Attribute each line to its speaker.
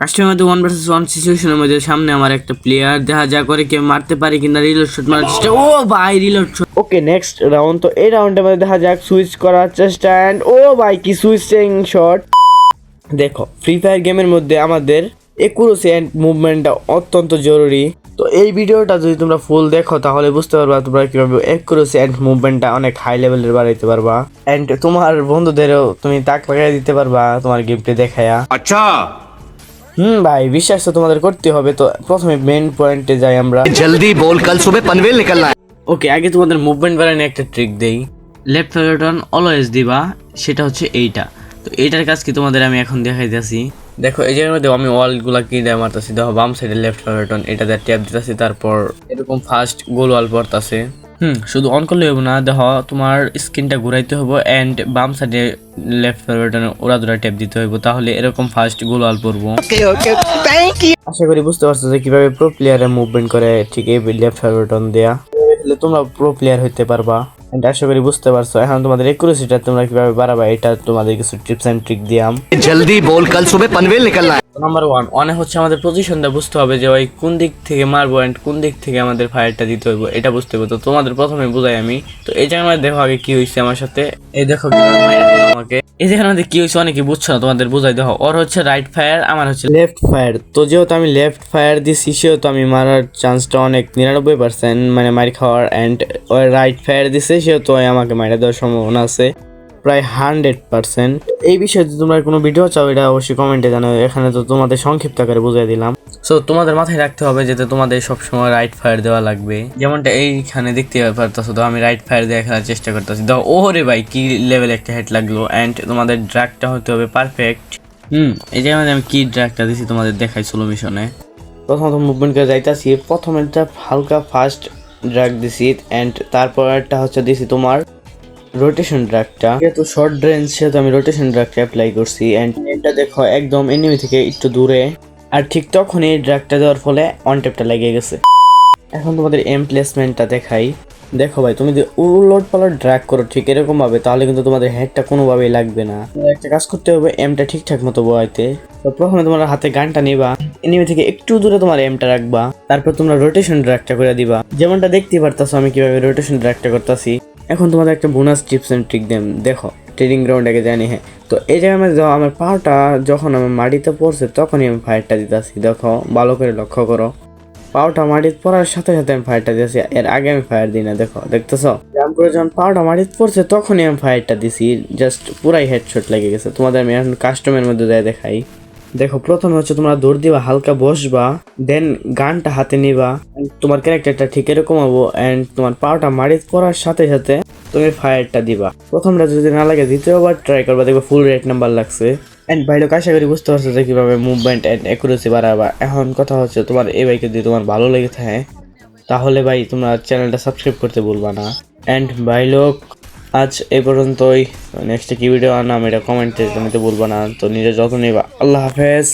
Speaker 1: রাষ্ট্রের আমাদের one versus one সিচুয়েশনের মধ্যে সামনে আমার একটা প্লেয়ার দেখা যা করে কে মারতে পারে কিনা রিলোড শট মারার চেষ্টা। ও ভাই reload shot
Speaker 2: okay next round তো এই রাউন্ডের মধ্যে দেখা যাক সুইচ করার চেষ্টা অ্যান্ড ও ভাই কি সুইচিং শট দেখো ফ্রি ফায়ার গেমের মধ্যে আমাদের একুরোসি অ্যান্ড মুভমেন্টটা অত্যন্ত জরুরি। তো এই ভিডিওটা যদি তোমরা ফুল দেখো তাহলে বুঝতে পারবা তোমরা কীভাবে অ্যাকুরেসি অ্যান্ড মুভমেন্টটা অনেক হাই লেভেলের বাড়াইতে পারবা। অ্যান্ড তোমার বন্ধুদেরও তুমি তাক লাগাই দিতে পারবা তোমার গেমটি দেখায়া।
Speaker 3: আচ্ছা।
Speaker 2: হুম ভাই বিশ্বাস তো তোমাদের করতে হবে তো প্রথমে মেন পয়েন্টে যাই আমরা।
Speaker 3: জলদি বল কাল সুবে পানভেল নিকলনা
Speaker 1: ওকে আগে তোমাদের মুভমেন্ট বারে একটা ট্রিক দেই। লেফট ফরওয়ার্ড টার্ন অলওয়েজ দিবা সেটা হচ্ছে এইটা। তো এইটার কাজ কি তোমাদের আমি এখন দেখাইতেছি। দেখো এই জায়গার মধ্যে আমি ওয়ালগুলো কিনে মারতেছি? দেখো বাম সাইডে লেফট ফরওয়ার্ড টার্ন এটা দিয়ে ট্যাপ দিতেছি তারপর এরকম ফার্স্ট গোল ওয়াল পড়তেছে। হুম শুধু অন করলে হবে না দেখো তোমার স্ক্রিনটা ঘুরাইতে হবে অ্যান্ড বাম সাইডে লেফট বাটনে ওরা দুরা ট্যাপ দিতে হবে তাহলে এরকম ফার্স্ট গোলাল পড়ব
Speaker 2: আশা করি বুঝতে পারছ যে কীভাবে প্রো প্লেয়ারের মুভমেন্ট করে ঠিক এই লেফট বাটন দেয়া। তাহলে তোমরা প্রো প্লেয়ার হইতে পারবা। অ্যান্ড আশা করি বুঝতে পারছ এখন তোমাদের একুরেসিটা তোমরা কীভাবে বাড়াবা এটা তোমাদের কিছু টিপস অ্যান্ড ট্রিক দিয়াম।
Speaker 3: জলদি বল কাল সুবে পনভেল নিকলনা
Speaker 1: নাম্বার ওয়ান ওয়ানে হচ্ছে আমাদের পজিশনটা বুঝতে হবে যে ওই কোন দিক থেকে মারবো অ্যান্ড কোন দিক থেকে আমাদের ফায়ারটা দিতে হইব, এটা বুঝতে হবে। তো তোমাদের প্রথমে বুঝাই আমি। তো এই জায়গায় দেখো আগে কি হয়েছে আমার সাথে, এই দেখো আমাকে। এই জায়গায় আমাদের কি হয়েছে অনেকে বুঝছ না, তোমাদের বুঝাই দেখো, ওর হচ্ছে রাইট ফায়ার আমার হচ্ছে
Speaker 2: লেফট ফায়ার তো যেহেতু আমি লেফট ফায়ার দিছি, সেহেতু আমি মারার চান্সটা অনেক নিরানব্বই পার্সেন্ট মানে মারি খাওয়ার অ্যান্ড ওই রাইট ফায়ার দিছে, সেহেতু আমাকে মারা দেওয়ার সম্ভাবনা আছে। প্রায় হান্ড্রেড পার্সেন্ট। এই বিষয়ে যদি তোমরা কোনো ভিডিও চাও এটা অবশ্যই কমেন্টে জানাও। এখানে তো তোমাদের সংক্ষিপ্ত আকারে বুঝিয়ে দিলাম।
Speaker 1: সো তোমাদের মাথায় রাখতে হবে যাতে তোমাদের সবসময় রাইট ফায়ার দেওয়া লাগবে। যেমনটা এইখানে দেখতে পারতেছো তো আমি রাইট ফায়ার দিয়ে খেলার চেষ্টা করতেছি। দেখো ওরে ভাই কি লেভেল একটা হেড লাগল। অ্যান্ড তোমাদের ড্রাগটা হতে হবে পারফেক্ট হুম এই যে আমি কি ড্রাগটা দিছি তোমাদের দেখাই সোলো মিশনে
Speaker 2: প্রথমত মুভমেন্ট করে যাইতাছি। প্রথম একটা হালকা ফাস্ট ড্রাগ দিছি। অ্যান্ড তারপর একটা হচ্ছে দিছি তোমার রোটেশন ড্রাগটা যেহেতু শর্ট রেঞ্জ সেহেতু আমি রোটেশন ড্রাগটা অ্যাপ্লাই করছি অ্যান্ড এটা দেখো একদম এনিমি থেকে একটু দূরে। আর ঠিক তখনই ড্রাগটা দেওয়ার ফলে অন টেপটা লেগে গেছে। এখন তোমাদের এম প্লেসমেন্টটা দেখাই। দেখো ভাই, তুমি যদি উলট পালট ড্রাগ করো ঠিক এরকম ভাবে, তাহলে কিন্তু তোমাদের হেডটা কোনোভাবেই লাগবে না। একটা কাজ করতে হবে এমটা ঠিকঠাক মতো বয়াইতে তো প্রথমে তোমার হাতে গানটা নিবা। এনিমি থেকে একটু দূরে তোমার এমটা রাখবা। তারপর তোমরা রোটেশন ড্রাগটা করে দিবা। যেমনটা দেখতে পারতাছো আমি কীভাবে রোটেশন ড্রাগটা করতেছি। এখন তোমাদের একটা bonus tips and trick then দেখো ট্রেডিং গ্রাউন্ড জানি হ্যাঁ। তো এই জায়গায় আমার পাওয়াটা, যখন আমার মাটিতে পড়ছে, তখনই আমি ফায়ারটা দিতেছি। দেখো, ভালো করে লক্ষ্য করো। পাওয়াটা মাটিতে পড়ার সাথে সাথে আমি ফায়ারটা দিয়েছি এর আগে আমি ফায়ার দিই না, দেখো, দেখতেছো? জাম্প করে যখন পাওয়াটা মাটিতে পড়ছে, তখনই আমি ফায়ারটা দিছি। জাস্ট পুরাই হেডশট লেগে গেছে। তোমাদের আমি এখন কাস্টমের মধ্যে যাই দেখাই। দেখো, প্রথমে হচ্ছে তোমরা দৌড় দিবা, হালকা বসবা দেন গানটা হাতে নিবা তোমার ক্যারেক্টারটা ঠিক এরকম হব অ্যান্ড তোমার পাওয়াটা মারি পড়ার সাথে সাথে তুমি ফায়ারটা দিবা। প্রথমটা যদি না লাগে, দ্বিতীয়বার ট্রাই করবা, দেখবে ফুল রেট নাম্বার লাগছে। ভাই লোক, আশা করি বুঝতে পারছ যে কীভাবে মুভমেন্ট এন্ড অ্যাকুরেসি বাড়াবা এখন কথা হচ্ছে তোমার এই বাইকে যদি তোমার ভালো লেগে থাকে, তাহলে ভাই তোমরা চ্যানেলটা সাবস্ক্রাইব করতে ভুলবা না। এন্ড ভাই লোক আজ এই পর্যন্তই। নেক্সট কি ভিডিও আনাম এটা কমেন্টে তুমি তো বলব না। তো নিজের যত্ন নিবা। আল্লাহ হাফেজ।